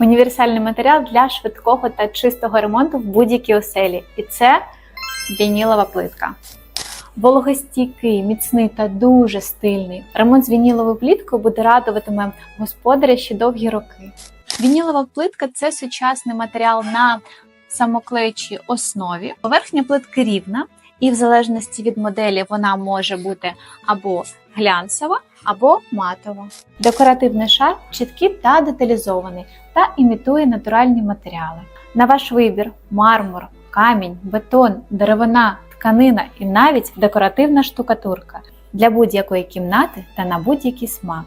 Універсальний матеріал для швидкого та чистого ремонту в будь-якій оселі. І це вінілова плитка. Вологостійкий, міцний та дуже стильний. Ремонт з вініловою пліткою буде радуватиме господаря ще довгі роки. Вінілова плитка це сучасний матеріал на самоклеючій основі. Поверхня плитки рівна, і в залежності від моделі вона може бути або глянцева, або матова. Декоративний шар чіткий та деталізований та імітує натуральні матеріали. На ваш вибір мармур, камінь, бетон, деревина, тканина і навіть декоративна штукатурка для будь-якої кімнати та на будь-який смак.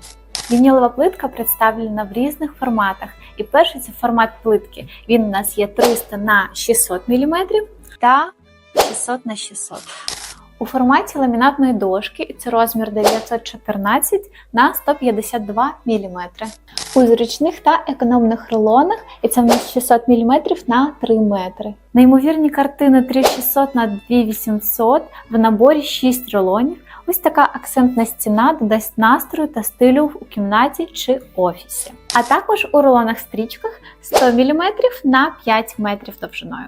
Вінілова плитка представлена в різних форматах. І перший це формат плитки. Він у нас є 300 на 600 мм та 600 на 600 у форматі ламінатної дошки, це розмір 914 на 152 мм. У зручних та економних рулонах, і це в нас 600 мм на 3 метри. Неймовірні картини 3600 на 2800 в наборі 6 рулонів. Ось така акцентна стіна додасть настрою та стилю у кімнаті чи офісі. А також у рулонах-стрічках 100 мм на 5 метрів довжиною.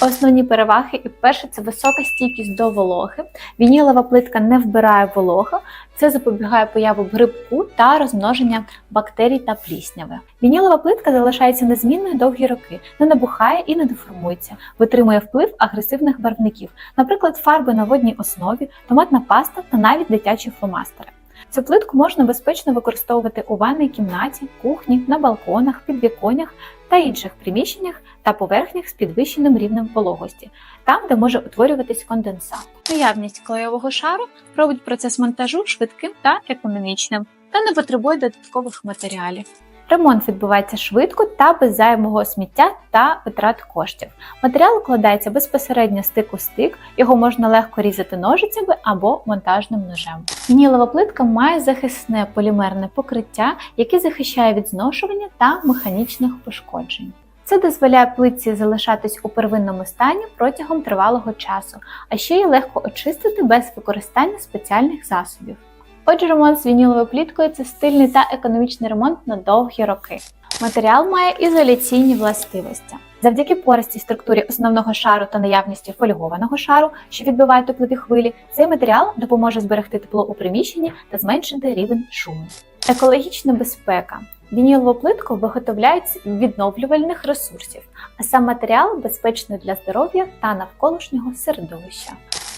Основні переваги і перше це висока стійкість до вологи. Вінілова плитка не вбирає волога, це запобігає появу грибку та розмноження бактерій та плісняви. Вінілова плитка залишається незмінною довгі роки, не набухає і не деформується, витримує вплив агресивних барвників, наприклад, фарби на водній основі, томатна паста та навіть дитячі фломастери. Цю плитку можна безпечно використовувати у ванній кімнаті, кухні, на балконах, підвіконнях та інших приміщеннях та поверхнях з підвищеним рівнем вологості, там, де може утворюватись конденсат. Наявність клеєвого шару робить процес монтажу швидким та економічним та не потребує додаткових матеріалів. Ремонт відбувається швидко та без зайвого сміття та витрат коштів. Матеріал укладається безпосередньо стик у стик, його можна легко різати ножицями або монтажним ножем. Вінілова плитка має захисне полімерне покриття, яке захищає від зношування та механічних пошкоджень. Це дозволяє плитці залишатись у первинному стані протягом тривалого часу, а ще й легко очистити без використання спеціальних засобів. Отже, ремонт з вініловою пліткою це стильний та економічний ремонт на довгі роки. Матеріал має ізоляційні властивості. Завдяки пористій структурі основного шару та наявності фольгованого шару, що відбиває теплові хвилі, цей матеріал допоможе зберегти тепло у приміщенні та зменшити рівень шуму. Екологічна безпека. Вінілову плитку виготовляють з відновлювальних ресурсів, а сам матеріал безпечний для здоров'я та навколишнього середовища.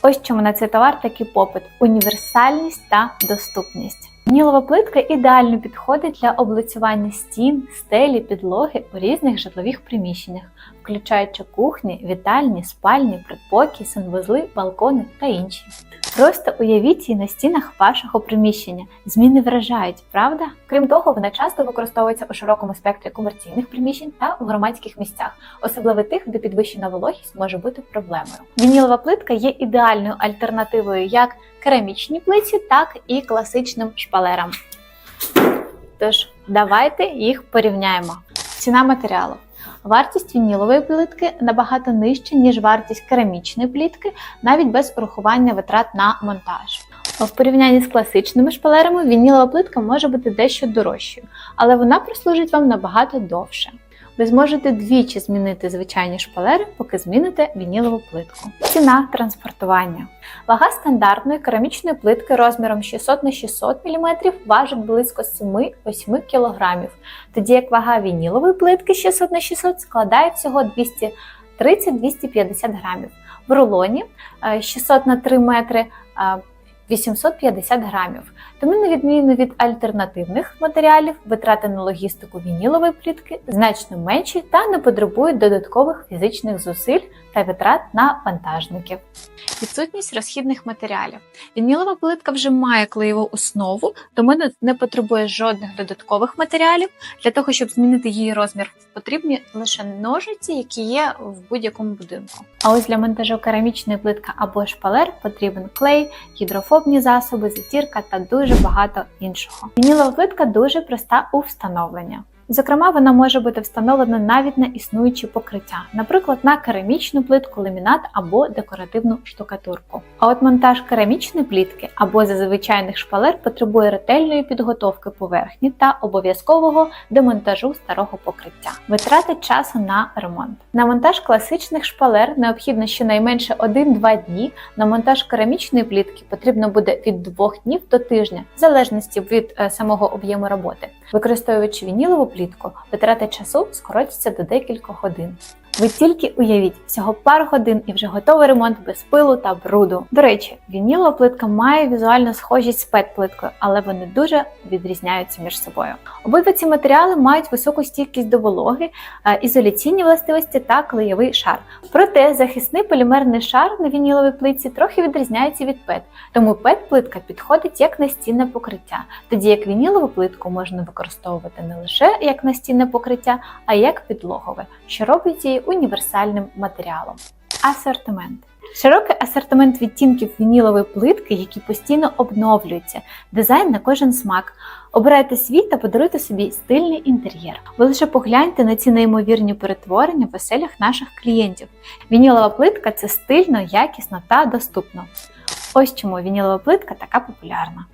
Ось чому на цей товар такий попит: універсальність та доступність. Нілова плитка ідеально підходить для облицювання стін, стелі, підлоги у різних житлових приміщеннях, включаючи кухні, вітальні, спальні, предпокій, санвузли, балкони та інші. Просто уявіть її на стінах вашого приміщення. Зміни вражають, правда? Крім того, вона часто використовується у широкому спектрі комерційних приміщень та у громадських місцях, особливо тих, де підвищена вологість може бути проблемою. Вінілова плитка є ідеальною альтернативою як керамічній плитці, так і класичним шпалерам. Тож, давайте їх порівняємо. Ціна матеріалу. Вартість вінілової плитки набагато нижча, ніж вартість керамічної плітки, навіть без урахування витрат на монтаж. В порівнянні з класичними шпалерами вінілова плитка може бути дещо дорожчою, але вона прослужить вам набагато довше. Ви зможете двічі змінити звичайні шпалери, поки зміните вінілову плитку. Ціна транспортування. Вага стандартної керамічної плитки розміром 600 на 600 мм важить близько 7-8 кг, тоді як вага вінілової плитки 600 на 600 складає всього 230-250 грамів. В рулоні е, 600 на 3 метри е, 850 грамів. Тому, на відміну від альтернативних матеріалів, витрати на логістику вінілової плітки значно менші та не потребують додаткових фізичних зусиль та витрат на вантажників. Відсутність розхідних матеріалів. Вінілова плитка вже має клеєву основу, тому не- потребує жодних додаткових матеріалів. Для того, щоб змінити її розмір, потрібні лише ножиці, які є в будь-якому будинку. А ось для монтажу керамічної плитки або шпалер потрібен клей, гідрофобні засоби, затірка та дуже багато іншого. Вінілова плитка дуже проста у встановленні. Зокрема, вона може бути встановлена навіть на існуючі покриття, наприклад, на керамічну плитку, ламінат або декоративну штукатурку. А от монтаж керамічної плітки або за звичайних шпалер потребує ретельної підготовки поверхні та обов'язкового демонтажу старого покриття. Витрати часу на ремонт. На монтаж класичних шпалер необхідно щонайменше 1-2 дні. На монтаж керамічної плітки потрібно буде від 2 днів до тижня, в залежності від е, самого об'єму роботи. Використовуючи вінілову плітку, витрати часу скоротяться до декількох годин. Ви тільки уявіть, всього пару годин і вже готовий ремонт без пилу та бруду. До речі, вінілова плитка має візуальну схожість з пет-плиткою, але вони дуже відрізняються між собою. Обидва ці матеріали мають високу стійкість до вологи, е, ізоляційні властивості та клеєвий шар. Проте захисний полімерний шар на вініловій плитці трохи відрізняється від пет, тому пет-плитка підходить як настінне покриття, тоді як вінілову плитку можна використовувати не лише як настінне покриття, а як підлогове, що робить її універсальним матеріалом. Асортимент. Широкий асортимент відтінків вінілової плитки, які постійно обновлюються, дизайн на кожен смак. Обирайте свій та подаруйте собі стильний інтер'єр. Ви лише погляньте на ці неймовірні перетворення в оселях наших клієнтів. Вінілова плитка це стильно, якісно та доступно. Ось чому вінілова плитка така популярна.